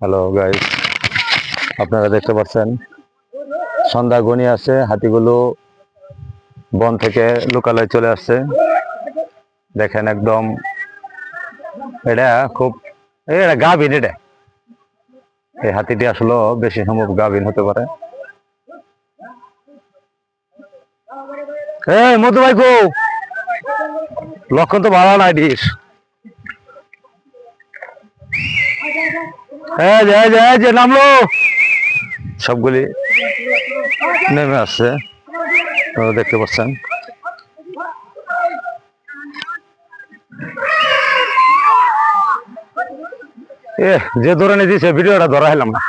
Hello guys আপনারা দেখতে পাচ্ছেন সন্ধ্যা গনি আছে হাতিগুলো বন থেকে লোকালয়ে চলে আসছে। দেখেন একদম এটা খুব এটা গাভিন এটা। এই হাতিটি আসলে বেশি সম্ভব গাভিন হতে পারে। মধু ভাই কো লক্ষণ তো ভালো দিস এই যে নামলো। সবগুলি নেমে আসছে। দেখতে পাচ্ছেন। এ যে ধরনের দিয়েছে ভিডিওটা ধরা হলাম না